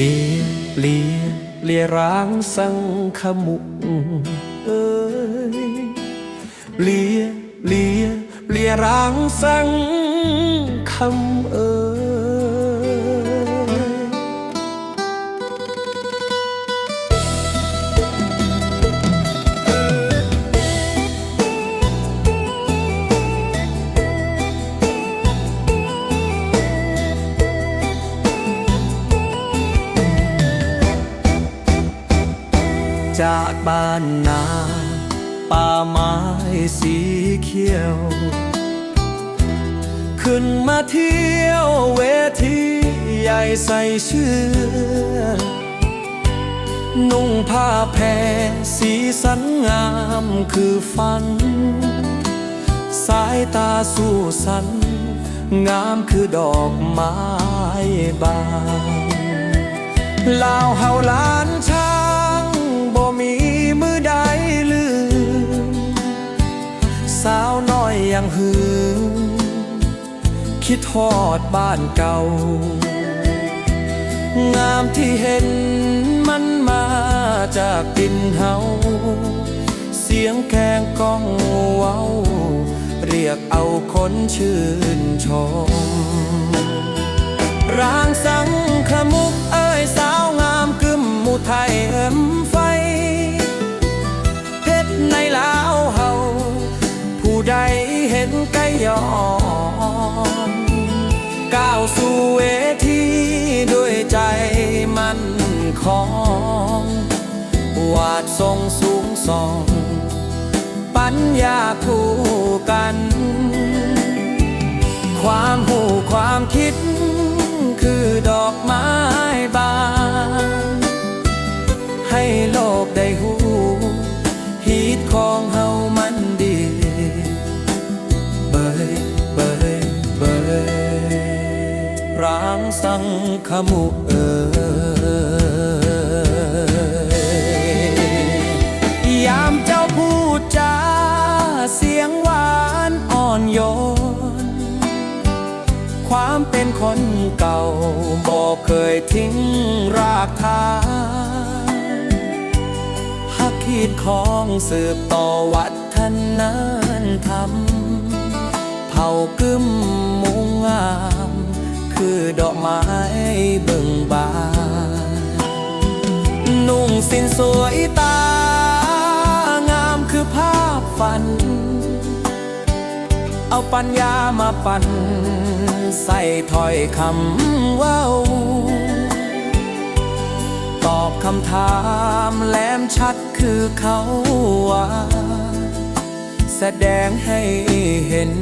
เลียเลียเลียร้างสังขมุเอ้ยเลียเลียเลียร้างสังคำเอ้ย จากบ้านนา ป่าไม้สีเขียว ขึ้นมาเที่ยวเวทีใหญ่ใส่เชื่อ นุ่งผ้าแพรสีสันงามคือฝัน สายตาสู้สัน งามคือดอกไม้บานลาวเฮาลา คิดทอดบ้านเก่า งามที่เห็นมันมาจากดินเฮา เสียงแกงก้องเว้า เรียกเอาคนชื่นชม ร่างสังขมุกเอ้ยสาวงามกึมมุไทยเอ็มไฟ เพชรในลาวเฮา ผู้ใดเห็นไกยอ ของวาดทรงสูงส่อง ปัญญาคู่กัน ความหูความคิด คือดอกไม้บาน ให้โลกได้หูฮีตของเฮามันดีเบยเบยเบยรางสังขมุเอย คนเก่าบอกเคยทิ้งรากฐานหักขีดของสืบต่อวัฒนธรรมเผ่ากึมมุงงาม คือดอกไม้เบิ่งบาน นุ่งสินสวยตา งามคือภาพฝัน เอาปัญญามาปั่น ใส่ถ้อยคำว้าตอบคำถามแหลมชัดคือเขาว่า แสดงให้เห็น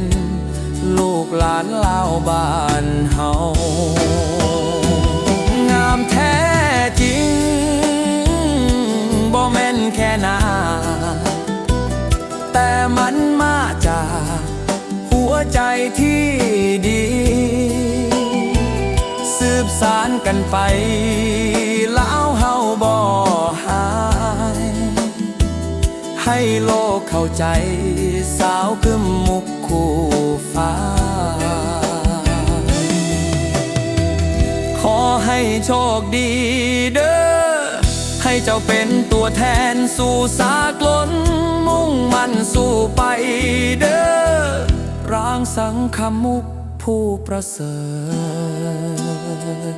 ลูกหลานลาวบ้านเฮางามแท้จริงบ่แม่นแค่หนาแต่มัน วใจที่ดี สืบสารกันไปแล้วเฮาบ่หาย ให้โลกเข้าใจ สาวกึมมุกคู่ฟ้า ขอให้โชคดีเด้อ ให้เจ้าเป็นตัวแทนสู่สากลนมุ่งมันสู่ไปเด้อางสังขมุกผู้ประเสริฐ